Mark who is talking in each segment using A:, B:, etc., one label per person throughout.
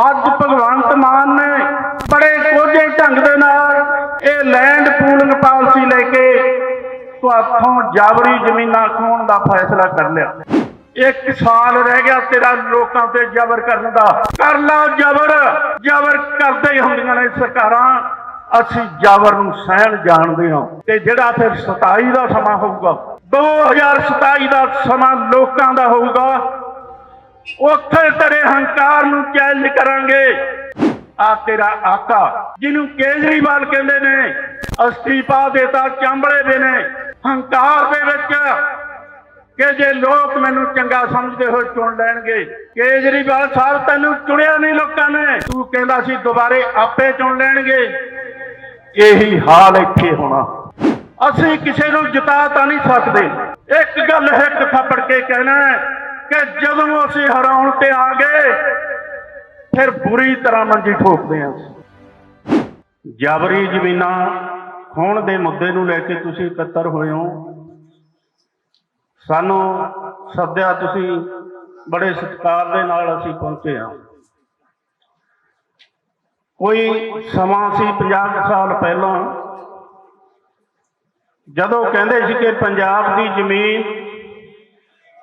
A: ਅੱਜ ਭਗਵੰਤ ਮਾਨ ਨੇ ਬੜੇ ਕੋਝੇ ਢੰਗ ਦੇ ਨਾਲ ਇਹ ਲੈਂਡ ਪੂਲਿੰਗ ਪਾਲਿਸੀ ਲੈ ਕੇ ਤੁਹਾਥੋਂ ਜਾਬਰੀ ਜ਼ਮੀਨਾਂ ਖੋਣ ਦਾ ਫੈਸਲਾ ਕਰ ਲਿਆ। ਇੱਕ ਸਾਲ ਰਹਿ ਗਿਆ ਤੇਰਾ ਲੋਕਾਂ ਤੇ ਜ਼ਬਰ ਕਰਨ ਦਾ। ਕਰ ਲਓ ਜ਼ਬਰ ਜ਼ਬਰ ਕਰਦੇ ਹੀ ਹੁੰਦੀਆਂ ਨੇ ਸਰਕਾਰਾਂ। ਅਸੀਂ ਜ਼ਬਰ ਨੂੰ ਸਹਿਣ ਜਾਣਦੇ ਹਾਂ ਤੇ ਜਿਹੜਾ ਫਿਰ 27 ਦਾ ਸਮਾਂ ਹੋਊਗਾ 2027 ਦਾ ਸਮਾਂ ਲੋਕਾਂ ਦਾ ਹੋਊਗਾ। ਉੱਥੇ ਤੇਰੇ ਹੰਕਾਰ ਨੂੰ ਚੈਲੰਜ ਕਰਾਂਗੇ। ਆ ਤੇਰਾ ਆਕਾ, ਜਿਹਨੂੰ ਕੇਜਰੀਵਾਲ ਕਹਿੰਦੇ ਨੇ ਅਸਤੀਫਾ ਦੇਤਾ ਚਾਂਬਲੇ ਦੇ ਨੇ। ਹੰਕਾਰ ਦੇ ਵਿੱਚ ਕਿ ਜੇ ਲੋਕ ਮੈਨੂੰ ਚੰਗਾ ਸਮਝਦੇ ਹੋਏ ਚੁਣ ਲੈਣਗੇ, ਕੇਜਰੀਵਾਲ ਸਾਹਿਬ ਤੈਨੂੰ ਚੁਣਿਆ ਨਹੀਂ ਲੋਕਾਂ ਨੇ। ਤੂੰ ਕਹਿੰਦਾ ਸੀ ਦੁਬਾਰੇ ਆਪੇ ਚੁਣ ਲੈਣਗੇ। ਇਹੀ ਹਾਲ ਇੱਥੇ ਹੋਣਾ। ਅਸੀਂ ਕਿਸੇ ਨੂੰ ਜਿਤਾ ਤਾਂ ਨਹੀਂ ਸਕਦੇ। ਇੱਕ ਗੱਲ ਹੈ ਇੱਕ ਥੱਪੜ ਕੇ ਕਹਿਣਾ ਕਿ ਜਦੋਂ ਅਸੀਂ ਹਰਾਉਣ ਤੇ ਆ ਗਏ, ਫਿਰ ਬੁਰੀ ਤਰ੍ਹਾਂ ਮੰਜੀ ਠੋਕਦੇ ਹਾਂ ਜਾਬਰੀ ਜ਼ਮੀਨਾਂ ਖੋਣ ਦੇ ਮੁੱਦੇ ਨੂੰ ਲੈ ਕੇ ਤੁਸੀਂ ਇਕੱਤਰ ਹੋਏ ਹੋ। ਸਾਨੂੰ ਸੱਦਿਆ ਤੁਸੀਂ, ਬੜੇ ਸਤਿਕਾਰ ਦੇ ਨਾਲ ਅਸੀਂ ਪਹੁੰਚੇ ਹਾਂ। ਕੋਈ ਸਮਾਂ ਸੀ 50 ਕੁ ਸਾਲ ਪਹਿਲਾਂ, ਜਦੋਂ ਕਹਿੰਦੇ ਸੀ ਕਿ ਪੰਜਾਬ ਦੀ ਜ਼ਮੀਨ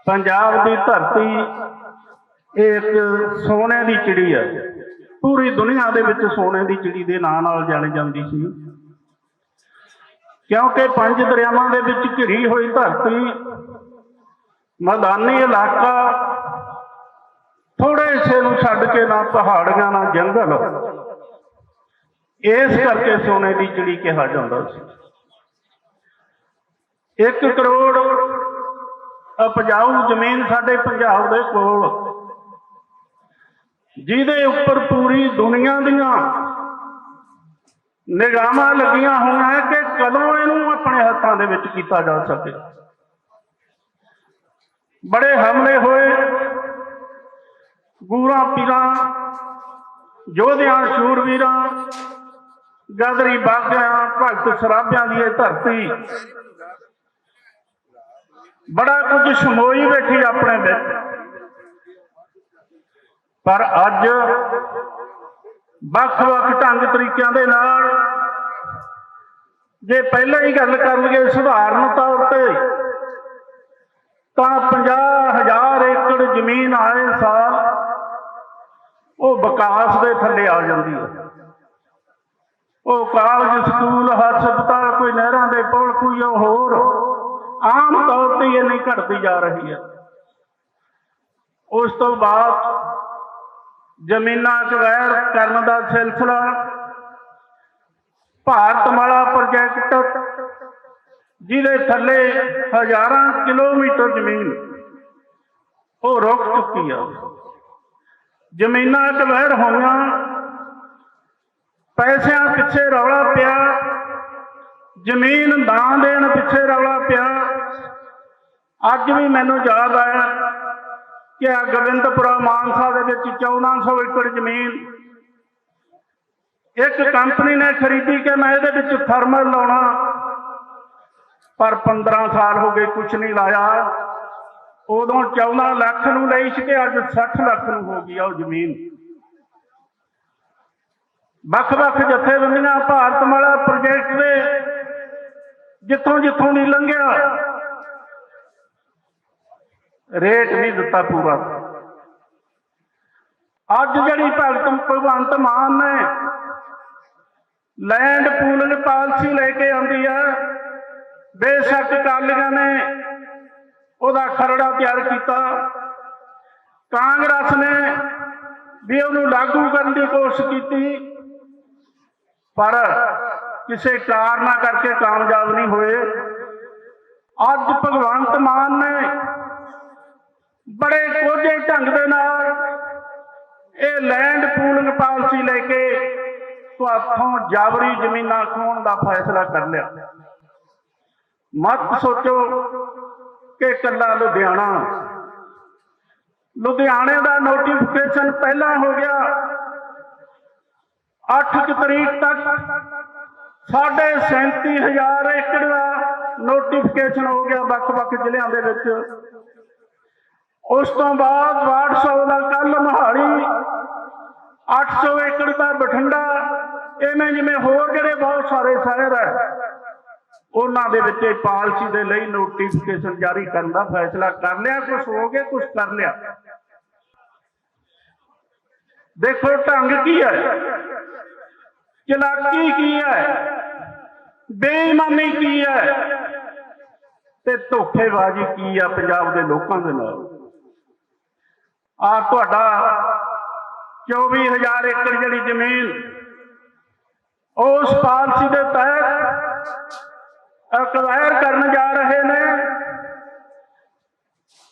A: ਪੰਜਾਬ ਦੀ ਧਰਤੀ ਇਹ ਇੱਕ ਸੋਨੇ ਦੀ ਚਿੜੀ ਹੈ ਪੂਰੀ ਦੁਨੀਆ ਦੇ ਵਿੱਚ ਸੋਨੇ ਦੀ ਚਿੜੀ ਦੇ ਨਾਂ ਨਾਲ ਜਾਣੀ ਜਾਂਦੀ ਸੀ। ਕਿਉਂਕਿ ਪੰਜ ਦਰਿਆਵਾਂ ਦੇ ਵਿੱਚ ਘਿਰੀ ਹੋਈ ਧਰਤੀ, ਮੈਦਾਨੀ ਇਲਾਕਾ ਥੋੜੇ ਹਿੱਸੇ ਨੂੰ ਛੱਡ ਕੇ ਨਾ ਪਹਾੜੀਆਂ, ਨਾ ਜੰਗਲ, ਇਸ ਕਰਕੇ ਸੋਨੇ ਦੀ ਚਿੜੀ ਕਿਹਾ ਜਾਂਦਾ ਸੀ। 1 ਕਰੋੜ ਉਪਜਾਊ ਜ਼ਮੀਨ ਸਾਡੇ ਪੰਜਾਬ ਦੇ ਕੋਲ। ਜਿਹਦੇ ਉੱਪਰ ਪੂਰੀ ਦੁਨੀਆ ਦੀਆਂ ਨਿਗਾਹਾਂ ਲੱਗੀਆਂ ਹੋਈਆਂ ਕਿ ਕਦੋਂ ਇਹਨੂੰ ਆਪਣੇ ਹੱਥਾਂ ਦੇ ਵਿੱਚ ਕੀਤਾ ਜਾ ਸਕੇ। ਬੜੇ ਹਮਲੇ ਹੋਏ। ਗੂਰਾਂ ਪੀਰਾਂ, ਯੋਧਿਆਂ, ਸ਼ੂਰਵੀਰਾਂ, ਗਦਰੀ ਬਾਗਿਆਂ, ਭਗਤ ਸਰਾਭਿਆਂ ਦੀ ਇਹ ਧਰਤੀ ਬੜਾ ਕੁਝ ਸਮੋਈ ਬੈਠੀ ਆਪਣੇ ਵਿੱਚ। ਪਰ ਅੱਜ ਵੱਖ-ਵੱਖ ਢੰਗ ਤਰੀਕਿਆਂ ਦੇ ਨਾਲ ਜੇ ਪਹਿਲਾਂ ਹੀ ਗੱਲ ਕਰ ਲਈਏ ਸੁਧਾਰਨ ਤੌਰ ਤੇ, ਤਾਂ 50000 ਏਕੜ ਜ਼ਮੀਨ ਆਏ ਸਾਲ ਉਹ ਵਿਕਾਸ ਦੇ ਥੱਲੇ ਆ ਜਾਂਦੀ ਹੈ। ਉਹ ਕਾਲਜ, ਸਕੂਲ, ਹਸਪਤਾਲ, ਕੋਈ ਨਹਿਰਾਂ ਦੇ ਪੁਲ, ਕੋਈ ਉਹ ਹੋਰ ਆਮ ਤੌਰ ਤੇ ਇਹ ਨਹੀਂ ਘਟਦੀ ਜਾ ਰਹੀ ਹੈ। ਉਸ ਤੋਂ ਬਾਅਦ ਜ਼ਮੀਨਾਂ ਅਕਵਾਇਰ ਕਰਨ ਦਾ ਸਿਲਸਿਲਾ ਭਾਰਤਮਾਲਾ ਪ੍ਰੋਜੈਕਟ, ਜਿਹਦੇ ਥੱਲੇ ਹਜ਼ਾਰਾਂ ਕਿਲੋਮੀਟਰ ਜ਼ਮੀਨ ਉਹ ਰੁਕ ਚੁੱਕੀ ਆ। ਜ਼ਮੀਨਾਂ ਅਕਵਾਇਰ ਹੋਈਆਂ, ਪੈਸਿਆਂ ਪਿੱਛੇ ਰੌਲਾ ਪਿਆ, ਜ਼ਮੀਨ ਦਾਨ ਦੇਣ ਪਿੱਛੇ ਰੌਲਾ ਪਿਆ ਅੱਜ ਵੀ ਮੈਨੂੰ ਯਾਦ ਆਇਆ ਕਿ ਆ ਗੋਬਿੰਦਪੁਰਾ ਮਾਨਸਾ ਦੇ ਵਿੱਚ 1400 ਏਕੜ ਜ਼ਮੀਨ ਇੱਕ ਕੰਪਨੀ ਨੇ ਖਰੀਦੀ ਕਿ ਮੈਂ ਇਹਦੇ ਵਿੱਚ ਥਰਮਲ ਲਾਉਣਾ। ਪਰ 15 ਸਾਲ ਹੋ ਗਏ ਕੁਝ ਨਹੀਂ ਲਾਇਆ। ਉਦੋਂ 14 ਲੱਖ ਨੂੰ ਲਈ ਸੀ ਕਿ ਅੱਜ 60 ਲੱਖ ਨੂੰ ਹੋ ਗਈ ਆ ਉਹ ਜ਼ਮੀਨ। ਵੱਖ-ਵੱਖ ਜਥੇਬੰਦੀਆਂ ਭਾਰਤਮਾਲਾ ਪ੍ਰੋਜੈਕਟ ਦੇ ਜਿੱਥੋਂ ਜਿੱਥੋਂ ਨਹੀਂ ਲੰਘਿਆ। ਰੇਟ ਨਹੀਂ ਦਿੱਤਾ ਪੂਰਾ। ਅੱਜ ਜਿਹੜੀ ਭਗਤ ਭਗਵੰਤ ਮਾਨ ਨੇ ਲੈਂਡ ਪੂਲਿੰਗ ਪਾਲਿਸੀ ਲੈ ਕੇ ਆਂਦੀ ਹੈ, ਬੇਸ਼ੱਕ ਕਾਲੀਆਂ ਨੇ ਉਹਦਾ ਖਰੜਾ ਤਿਆਰ ਕੀਤਾ। ਕਾਂਗਰਸ ਨੇ ਵੀ ਉਹਨੂੰ ਲਾਗੂ ਕਰਨ ਦੀ ਕੋਸ਼ਿਸ਼ ਕੀਤੀ, ਪਰ ਕਿਸੇ ਕਾਰਨਾ ਕਰਕੇ ਕਾਮਯਾਬ ਨਹੀਂ ਹੋਏ। ਅੱਜ ਭਗਵੰਤ ਮਾਨ ਨੇ ਢੰਗ ਦੇ ਨਾਲ ਇਹ ਲੈਂਡ ਪੂਲਿੰਗ ਪਾਲਿਸੀ ਲੈ ਕੇ ਤੁਹਾਥੋਂ ਜਾਬਰੀ ਜ਼ਮੀਨਾਂ ਖੋਣ ਦਾ ਫੈਸਲਾ ਕਰ ਲਿਆ। ਮਤ ਸੋਚੋ ਕਿ ਕੱਲਾ ਲੁਧਿਆਣਾ, ਲੁਧਿਆਣੇ ਦਾ ਨੋਟੀਫਿਕੇਸ਼ਨ ਪਹਿਲਾਂ ਹੋ ਗਿਆ 8 ਤਰੀਕ ਤੱਕ। ਸਾਢੇ 37000 ਏਕੜ ਦਾ ਨੋਟੀਫਿਕੇਸ਼ਨ ਹੋ ਗਿਆ ਵੱਖ-ਵੱਖ ਜ਼ਿਲ੍ਹਿਆਂ ਦੇ ਵਿੱਚ। ਉਸ ਤੋਂ ਬਾਅਦ WhatsApp ਦਾ ਕੱਲ ਮਹਾਲੀ। 800 ਏਕੜ ਦਾ ਬਠਿੰਡਾ। ਐਵੇਂ ਜਿਵੇਂ ਹੋਰ ਜਿਹੜੇ ਬਹੁਤ ਸਾਰੇ ਸ਼ਹਿਰ ਹੈ, ਉਹਨਾਂ ਦੇ ਵਿੱਚ ਪਾਲਸੀ ਦੇ ਲਈ ਨੋਟੀਫਿਕੇਸ਼ਨ ਜਾਰੀ ਕਰਨ ਦਾ ਫੈਸਲਾ ਕਰ ਲਿਆ। ਕੁਝ ਹੋ ਗਿਆ ਕੁਝ ਕਰ ਲਿਆ। ਦੇਖੋ, ਢੰਗ ਕੀ ਹੈ? ਚਲਾਕੀ ਕੀ ਹੈ? ਬੇਈਮਾਨੀ ਕੀ ਹੈ? ਤੇ ਧੋਖੇਬਾਜ਼ੀ ਕੀ ਆ ਪੰਜਾਬ ਦੇ ਲੋਕਾਂ ਦੇ ਨਾਲ? ਆ ਤੁਹਾਡਾ 24000 ਏਕੜ ਜਿਹੜੀ ਜ਼ਮੀਨ, ਉਸ ਪਾਲਿਸੀ ਦੇ ਤਹਿਤ ਅਕਵਾਇਰ ਕਰਨ ਜਾ ਰਹੇ ਨੇ।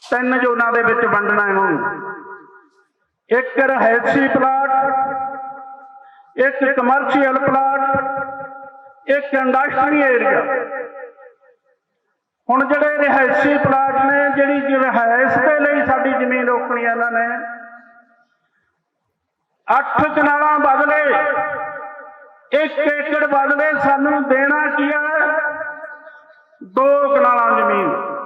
A: ਤਿੰਨ ਜ਼ੋਨਾਂ ਦੇ ਵਿੱਚ ਵੰਡਣਾ ਇਹਨੂੰ ਇੱਕ ਰਹਿਸੀ ਪਲਾਟ, ਇੱਕ ਕਮਰਸ਼ੀਅਲ ਪਲਾਟ, ਇੱਕ ਇੰਡਸਟਰੀ ਏਰੀਆ। ਹੁਣ ਜਿਹੜੇ ਰਿਹਾਇਸ਼ੀ ਪਲਾਟ ਨੇ, ਜਿਹੜੀ ਜ- ਰਿਹਾਇਸ਼ ਦੇ ਲਈ ਸਾਡੀ ਜ਼ਮੀਨ ਰੋਕਣੀ ਇਹਨਾਂ ਨੇ, ਅੱਠ ਕਨਾਲਾਂ ਬਦਲੇ, ਇੱਕ ਏਕੜ ਬਦਲੇ ਸਾਨੂੰ ਦੇਣਾ ਕੀ ਹੈ ਦੋ ਕਨਾਲਾਂ ਜ਼ਮੀਨ।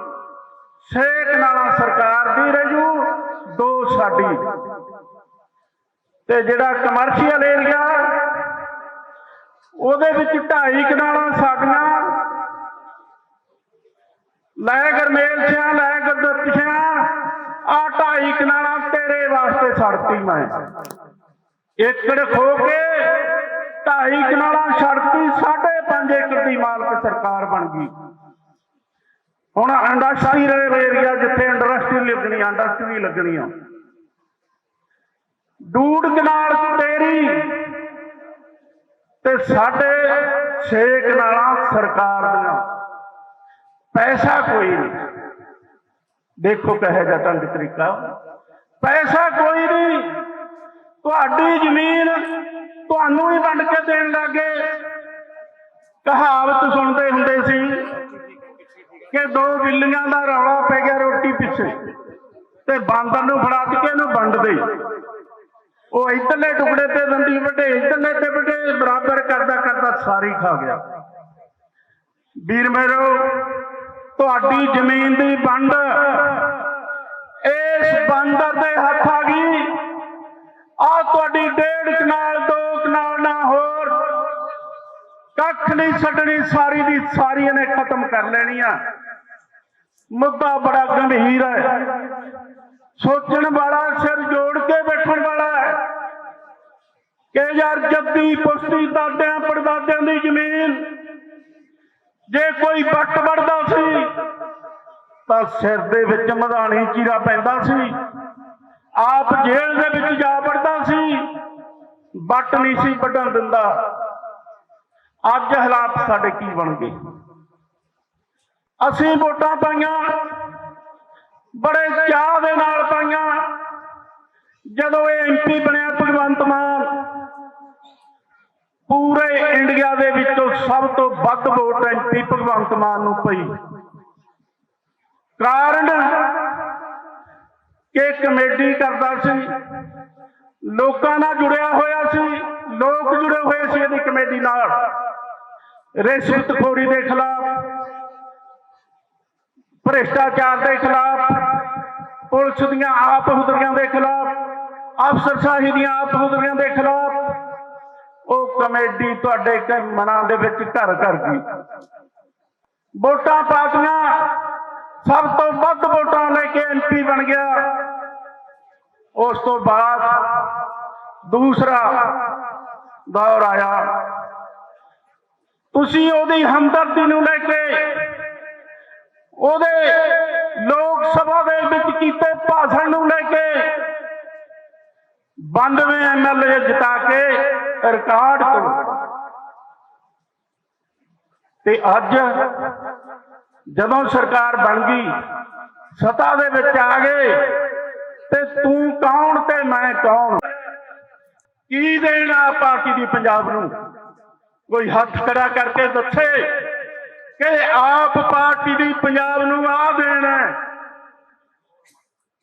A: ਛੇ ਕਨਾਲਾਂ ਸਰਕਾਰ ਦੀ ਰਹੂ ਦੋ ਸਾਡੀ। ਤੇ ਜਿਹੜਾ ਕਮਰਸ਼ੀਅਲ ਏਰੀਆ ਉਹਦੇ ਵਿੱਚ ਢਾਈ ਕਨਾਲਾਂ ਸਾਡੀਆਂ ਲੈ ਗਰਮੇਲ ਸਿਆ, ਲੈ ਗੁਰਦੁੱਤ ਸਿਆ ਆ ਢਾਈ ਕਨਾਲਾਂ ਤੇਰੇ ਵਾਸਤੇ ਛੱਡਤੀ ਮੈਂ। ਏਕੜ ਖੋ ਕੇ ਢਾਈ ਕਨਾਲਾਂ ਛੱਡਤੀ, ਸਾਢੇ ਪੰਜ ਏਕੜ ਦੀ ਮਾਲਕ ਸਰਕਾਰ ਬਣ ਗਈ। ਹੁਣ ਇੰਡਸਟਰੀਅਲ ਏਰੀਆ ਜਿੱਥੇ ਇੰਡਸਟਰੀ ਲੱਗਣੀ ਇੰਡਸਟਰੀ ਲੱਗਣੀ ਆ। ਡੂੜ ਕਨਾਲ ਤੇਰੀ ਤੇ ਸਾਢੇ ਛੇ ਕਨਾਲਾਂ ਸਰਕਾਰ ਦੀਆਂ। ਪੈਸਾ ਕੋਈ ਨਹੀਂ। ਦੇਖੋ ਕਹੇ ਜਾ ਢੰਗ ਤਰੀਕਾ। ਪੈਸਾ ਕੋਈ ਨਹੀਂ। ਤੁਹਾਡੀ ਜ਼ਮੀਨ ਤੁਹਾਨੂੰ ਹੀ ਵੰਡ ਕੇ ਦੇਣ ਲੱਗੇ। ਕਹਾਵਤ ਸੁਣਦੇ ਹੁੰਦੇ ਸੀ ਕਿ ਦੋ ਬਿੱਲੀਆਂ ਦਾ ਰੌਲਾ ਪੈ ਗਿਆ ਰੋਟੀ ਪਿੱਛੇ ਤੇ ਬਾਂਦਰ ਨੂੰ ਫੜਾ ਕੇ ਇਹਨੂੰ ਵੰਡ ਦੇ। ਉਹ ਇਧਰਲੇ ਟੁਕੜੇ ਤੇ ਦੰਦੀ ਵੱਡੇ ਇਧਰਲੇ ਤੇ ਵੱਡੇ ਬਰਾਬਰ ਕਰਦਾ ਕਰਦਾ ਸਾਰੀ ਖਾ ਗਿਆ। ਵੀਰ ਮੇਰੋ ਤੁਹਾਡੀ ਜ਼ਮੀਨ ਦੀ ਵੰਡ। ਇਸ ਬਾਂਦਰ ਦੇ ਹੱਥ ਆ ਗਈ। ਆ ਤੁਹਾਡੀ ਡੇਢ ਕਨਾਲ, ਦੋ ਕਨਾਲ ਨਾ ਹੋਰ। ਕੱਖ ਨਹੀਂ ਛੱਡਣੀ, ਸਾਰੀ ਦੀ ਸਾਰੀ ਇਹਨੇ ਖਤਮ ਕਰ ਲੈਣੀ ਆ। ਮੁੱਦਾ ਬੜਾ ਗੰਭੀਰ ਹੈ। ਸੋਚਣ ਵਾਲਾ, ਸਿਰ ਜੋੜ ਕੇ ਬੈਠਣ ਵਾਲਾ ਹੈ। ਕਿ ਯਾਰ ਜੱਦੀ ਪੁਸ਼ਤੀ ਦਾਦਿਆਂ, ਪੜਦਾਦਿਆਂ ਦੀ ਜ਼ਮੀਨ ਜੇ ਕੋਈ ਵੱਟ ਵੜਦਾ ਸੀ, ਤਾਂ ਸਿਰ ਦੇ ਵਿੱਚ ਮਧਾਣੀ ਚੀਰਾ ਪੈਂਦਾ ਸੀ। ਆਪ ਜੇਲ੍ਹ ਦੇ ਵਿੱਚ ਜਾ ਵੜਦਾ ਸੀ, ਵੱਟ ਨਹੀਂ ਸੀ ਵੱਢਣ ਦਿੰਦਾ। ਅੱਜ ਹਾਲਾਤ ਸਾਡੇ ਕੀ ਬਣ ਗਏ? ਅਸੀਂ ਵੋਟਾਂ ਪਾਈਆਂ, ਬੜੇ ਚਾਹ ਦੇ ਨਾਲ ਪਾਈਆਂ। ਜਦੋਂ ਇਹ ਐਮਪੀ ਬਣਿਆ ਭਗਵੰਤ ਮਾਨ ਪੂਰੇ ਇੰਡੀਆ ਦੇ ਵਿੱਚੋਂ ਸਭ ਤੋਂ ਵੱਧ ਵੋਟ ਐਂਟੀ ਭਗਵੰਤ ਮਾਨ ਨੂੰ ਪਈ ਕਾਰਨ ਕਿ ਕਮੇਟੀ ਕਰਦਾ ਸੀ, ਲੋਕਾਂ ਨਾਲ ਜੁੜਿਆ ਹੋਇਆ ਸੀ, ਲੋਕ ਜੁੜੇ ਹੋਏ ਸੀ ਇਹਦੀ ਕਮੇਟੀ ਨਾਲ। ਰਿਸ਼ਵਤਖੋਰੀ ਦੇ ਖਿਲਾਫ, ਭ੍ਰਿਸ਼ਟਾਚਾਰ ਦੇ ਖਿਲਾਫ, ਪੁਲਿਸ ਦੀਆਂ ਆਪ ਹੁਦਰੀਆਂ ਦੇ ਖਿਲਾਫ, ਅਫਸਰਸ਼ਾਹੀ ਦੀਆਂ ਆਪ ਹੁਦਰੀਆਂ ਦੇ ਖਿਲਾਫ ਕਮੇਟੀ ਤੁਹਾਡੇ ਮਨਾਂ ਦੇ ਵਿੱਚ ਘਰ ਕਰ ਗਈ। ਵੋਟਾਂ ਪਾਤੀਆਂ ਸਭ ਤੋਂ ਵੱਧ ਵੋਟਾਂ ਲੈ ਕੇ ਐਮਪੀ ਬਣ ਗਿਆ। ਉਸ ਤੋਂ ਬਾਅਦ ਦੂਸਰਾ ਦੌਰ ਆਇਆ। ਤੁਸੀਂ ਉਹਦੀ ਹਮਦਰਦੀ ਨੂੰ ਲੈ ਕੇ ਉਹਦੇ ਲੋਕ ਸਭਾ ਦੇ ਵਿੱਚ ਕੀਤੇ ਭਾਸ਼ਣ ਨੂੰ ਲੈ ਕੇ 92 ਐਮਐਲਏ ਜਿਤਾ ਕੇ ਰਿਕਾਰਡ ਤੋੜ ਤੇ ਅੱਜ ਜਦੋਂ ਸਰਕਾਰ ਬਣ ਗਈ, ਸਤਾ ਦੇ ਵਿੱਚ ਆ ਗਏ, ਤੇ ਤੂੰ ਕੌਣ ਤੇ ਮੈਂ ਕੌਣ? ਕੀ ਦੇਣਾ ਪਾਰਟੀ ਦੀ ਪੰਜਾਬ ਨੂੰ? ਕੋਈ ਹੱਥ ਖੜਾ ਕਰਕੇ ਦੱਸੇ ਕਿ ਆਪ ਪਾਰਟੀ ਦੀ ਪੰਜਾਬ ਨੂੰ ਆ ਦੇਣਾ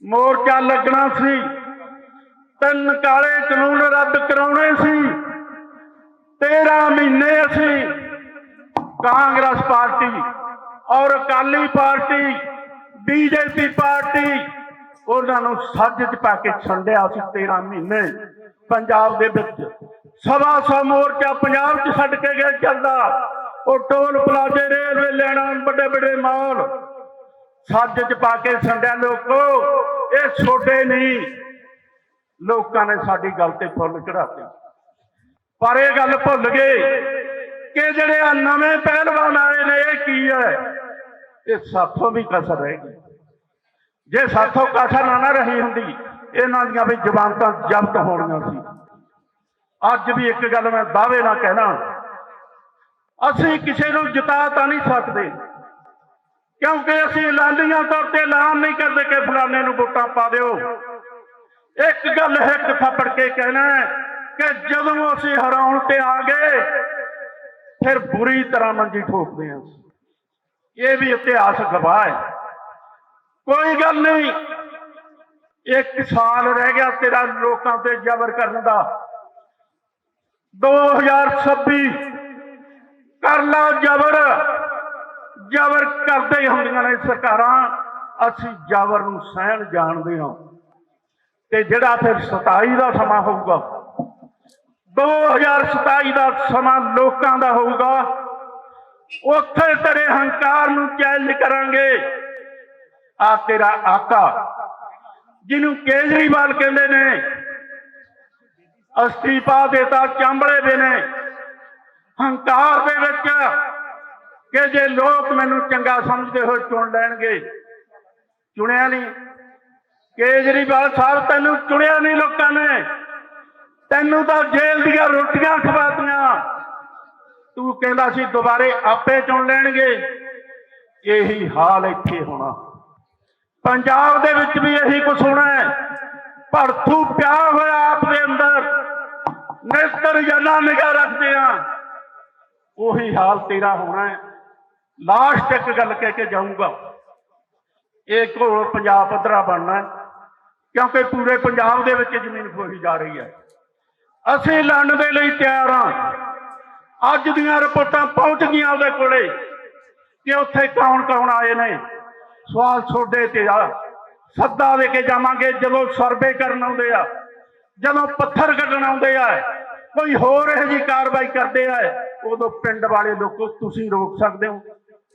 A: ਮੋਰਚਾ ਲੱਗਣਾ ਸੀ। ਤਿੰਨ ਕਾਲੇ ਕਾਨੂੰਨ ਰੱਦ ਕਰਾਉਣੇ ਸੀ। 13 ਮਹੀਨੇ ਅਸੀਂ ਕਾਂਗਰਸ ਪਾਰਟੀ ਔਰ ਅਕਾਲੀ ਪਾਰਟੀ, ਬੀਜੇਪੀ ਪਾਰਟੀ, ਉਹਨਾਂ ਨੂੰ ਸੱਜ ਚ ਪਾ ਕੇ ਛੰਡਿਆ ਸੀ 13 ਮਹੀਨੇ। ਪੰਜਾਬ ਦੇ ਵਿੱਚ ਸਵਾ ਸੌ ਮੋਰਚਾ ਪੰਜਾਬ 'ਚ ਛੱਡ ਕੇ ਗਿਆ ਚੱਲਦਾ ਉਹ ਟੋਲ ਪਲਾਜ਼ੇ, ਰੇਲਵੇ ਲੈਣਾ ਵੱਡੇ ਵੱਡੇ ਮਾਲ ਸੱਜ 'ਚ ਪਾ ਕੇ ਸੰਡਿਆ ਲੋਕੋ। ਇਹ ਛੋਡੇ ਨਹੀਂ ਲੋਕਾਂ ਨੇ ਸਾਡੀ ਗੱਲ ਤੇ ਫੁੱਲ ਚੜਾਤੇ ਪਰ ਇਹ ਗੱਲ ਭੁੱਲ ਗਏ ਕਿ ਜਿਹੜੇ ਆ ਨਵੇਂ ਪਹਿਲਵਾਨ ਆਏ ਨੇ, ਇਹ ਕੀ ਹੈ? ਇਹ ਸਾਥੋਂ ਵੀ ਕਸਰ ਰਹਿ ਗਈ। ਜੇ ਸਾਥੋਂ ਕਸਰ ਨਾ ਰਹੀ ਹੁੰਦੀ, ਇਹਨਾਂ ਦੀਆਂ ਵੀ ਜ਼ਮਾਨਤਾਂ ਜ਼ਬਤ ਹੋਣੀਆਂ ਸੀ। ਅੱਜ ਵੀ ਇੱਕ ਗੱਲ ਮੈਂ ਦਾਅਵੇ ਨਾਲ ਕਹਿਣਾ, ਅਸੀਂ ਕਿਸੇ ਨੂੰ ਜਿਤਾ ਤਾਂ ਨਹੀਂ ਸਕਦੇ, ਕਿਉਂਕਿ ਅਸੀਂ ਐਲਾਨੀਆਂ ਤੌਰ ਤੇ ਐਲਾਨ ਨਹੀਂ ਕਰਦੇ ਕਿ ਫਲਾਣੇ ਨੂੰ ਵੋਟਾਂ ਪਾ ਦਿਓ। ਇੱਕ ਗੱਲ ਇੱਕ ਥੱਪੜ ਕੇ ਕਹਿਣਾ ਕਿ ਜਦੋਂ ਅਸੀਂ ਹਰਾਉਣ ਤੇ ਆ ਗਏ, ਫਿਰ ਬੁਰੀ ਤਰ੍ਹਾਂ ਮੰਜੀ ਠੋਕਦੇ ਹਾਂ ਇਹ ਵੀ ਇਤਿਹਾਸ ਗਵਾਹ ਹੈ। ਕੋਈ ਗੱਲ ਨਹੀਂ, ਇੱਕ ਸਾਲ ਰਹਿ ਗਿਆ ਤੇਰਾ ਲੋਕਾਂ ਤੇ ਜ਼ਬਰ ਕਰਨ ਦਾ। 2026 ਕਰ ਲਾ ਜ਼ਬਰ। ਜ਼ਬਰ ਕਰਦੇ ਹੀ ਹੁੰਦੀਆਂ ਨੇ ਸਰਕਾਰਾਂ। ਅਸੀਂ ਜ਼ਬਰ ਨੂੰ ਸਹਿਣ ਜਾਣਦੇ ਹਾਂ। ਤੇ ਜਿਹੜਾ ਫਿਰ 27 ਦਾ ਸਮਾਂ ਹੋਊਗਾ 2027 ਦਾ ਸਮਾਂ ਲੋਕਾਂ ਦਾ ਹੋਊਗਾ, ਉੱਥੇ ਤੇਰੇ ਹੰਕਾਰ ਨੂੰ ਚੈਲੰਜ ਕਰਾਂਗੇ। ਆ ਤੇਰਾ ਆਕਾ, ਜਿਹਨੂੰ ਕੇਜਰੀਵਾਲ ਕਹਿੰਦੇ ਨੇ, ਅਸਤੀਫਾ ਦੇਤਾ, ਚਾਂਬੜੇ ਦੇ ਨੇ, ਹੰਕਾਰ ਦੇ ਵਿੱਚ ਕਿ ਜੇ ਲੋਕ ਮੈਨੂੰ ਚੰਗਾ ਸਮਝਦੇ ਹੋਏ ਚੁਣ ਲੈਣਗੇ, ਚੁਣਿਆ ਨਹੀਂ। ਕੇਜਰੀਵਾਲ ਸਾਹਿਬ ਤੈਨੂੰ ਚੁਣਿਆ ਨਹੀਂ ਲੋਕਾਂ ਨੇ। ਤੈਨੂੰ ਤਾਂ ਜੇਲ੍ਹ ਦੀਆਂ ਰੋਟੀਆਂ ਖਵਾਤੀਆਂ। ਤੂੰ ਕਹਿੰਦਾ ਸੀ ਦੁਬਾਰੇ ਆਪੇ ਚੁਣ ਲੈਣਗੇ। ਇਹੀ ਹਾਲ ਇੱਥੇ ਹੋਣਾ। ਪੰਜਾਬ ਦੇ ਵਿੱਚ ਵੀ ਇਹੀ ਕੁਝ ਹੋਣਾ ਹੈ। ਭੜਥੂ ਪਿਆ ਹੋਇਆ ਆਪ ਦੇ ਅੰਦਰ। ਨਿਸਤਰ ਜਨਾ ਨਿਗਾਹ ਰੱਖਦੇ ਆ। ਉਹੀ ਹਾਲ ਤੇਰਾ ਹੋਣਾ ਹੈ। ਲਾਸਟ ਇੱਕ ਗੱਲ ਕਹਿ ਕੇ ਜਾਊਂਗਾ। ਇਹ ਕੋਲ ਪੰਜਾਬ ਪੱਧਰਾ ਬਣਨਾ ਹੈ। ਕਿਉਂਕਿ ਪੂਰੇ ਪੰਜਾਬ ਦੇ ਵਿੱਚ ਜ਼ਮੀਨ ਖੋਹੀ ਜਾ ਰਹੀ ਹੈ। ਅਸੀਂ ਲੜਨ ਦੇ ਲਈ ਤਿਆਰ ਹਾਂ। ਅੱਜ ਦੀਆਂ ਰਿਪੋਰਟਾਂ ਪਹੁੰਚ ਗਈਆਂ ਉਹਦੇ ਕੋਲੇ ਕਿ ਉੱਥੇ ਕੌਣ ਕੌਣ ਆਏ ਨੇ। ਸਵਾਲ ਛੋਡੇ ਤੇ ਆ। ਸੱਦਾ ਦੇ ਕੇ ਜਾਵਾਂਗੇ, ਜਦੋਂ ਸਰਵੇ ਕਰਨ ਆਉਂਦੇ ਆ, ਜਦੋਂ ਪੱਥਰ ਕੱਢਣ ਆਉਂਦੇ ਆ, ਕੋਈ ਹੋਰ ਇਹੋ ਜੀ ਕਾਰਵਾਈ ਕਰਦੇ ਆ, ਉਦੋਂ ਪਿੰਡ ਵਾਲੇ ਲੋਕੋ ਤੁਸੀਂ ਰੋਕ ਸਕਦੇ ਹੋ।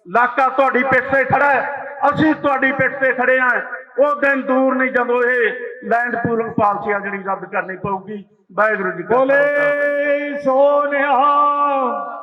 A: ਇਲਾਕਾ ਤੁਹਾਡੀ ਪਿੱਠ ਤੇ ਖੜਾ ਹੈ, ਅਸੀਂ ਤੁਹਾਡੀ ਪਿੱਠ ਤੇ ਖੜੇ ਆ ਉਹ ਦਿਨ ਦੂਰ ਨਹੀਂ ਜਦੋਂ ਇਹ ਲੈਂਡ ਪੂਲਿੰਗ ਪਾਲਿਸੀ ਆ ਜਿਹੜੀ ਰੱਦ ਕਰਨੀ ਪਊਗੀ ਵਾਹਿਗੁਰੂ ਜੀ ਕਾ ਖਾਲਸਾ।
B: ਬੋਲੇ ਸੋਨਿਹਾ